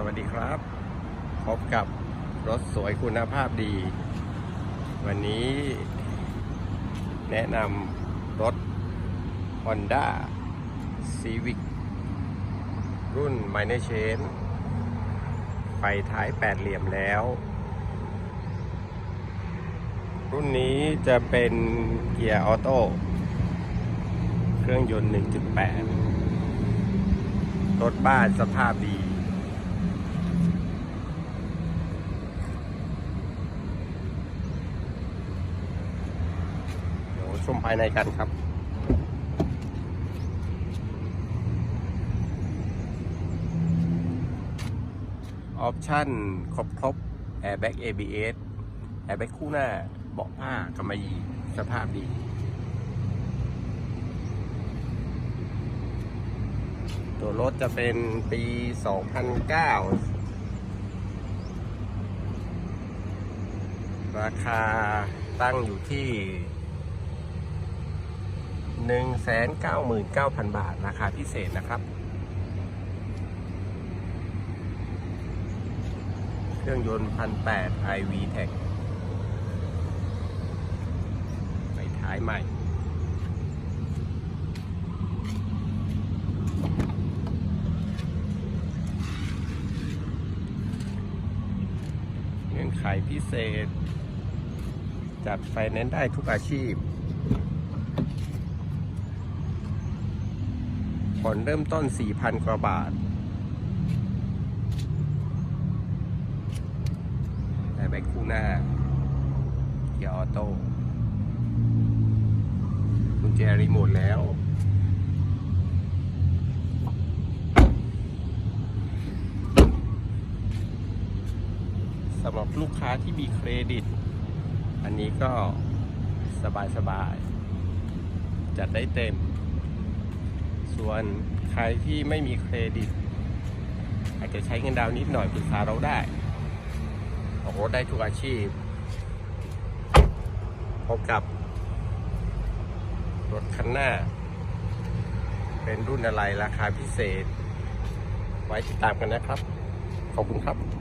สวัสดีครับ พบกับรถสวยคุณภาพดี วันนี้แนะนำรถ Honda Civic รุ่น Minor Chain ไฟท้ายแปดเหลี่ยมแล้ว รุ่นนี้จะเป็นเกียร์ออโต้เครื่องยนต์ 1.8 รถบ้านสภาพดี เดี๋ยว ชมภายในกันครับออปชั่นครบครบ Airbag ABS Airbag คู่หน้าเบาะผ้ากำมะหยี่สภาพดี ตัวรถจะเป็นปี 2009 ราคาตั้งอยู่ที่ 199,000 บาท ราคาพิเศษนะครับ เครื่องยนต์1,800 iV Tech ไฟท้ายใหม่เงื่อนไขพิเศษ จัดไฟแนนซ์ได้ทุกอาชีพ ผ่อนเริ่มต้น 4,000 กว่าบาทแต่แบคู่หน้าเกียร์ออโต้กุญแจรีโมทแล้วสำหรับลูกค้าที่มีเครดิต อันนี้ก็สบายๆ จัดได้เต็ม ส่วนใครที่ไม่มีเครดิต อาจจะใช้เงินดาวน์นิดหน่อยปรึกษาเราได้ออกรถได้ทุกอาชีพ พบกับ รถคันหน้า เป็นรุ่นอะไรราคาพิเศษ ไว้ติดตามกันนะครับ ขอบคุณครับ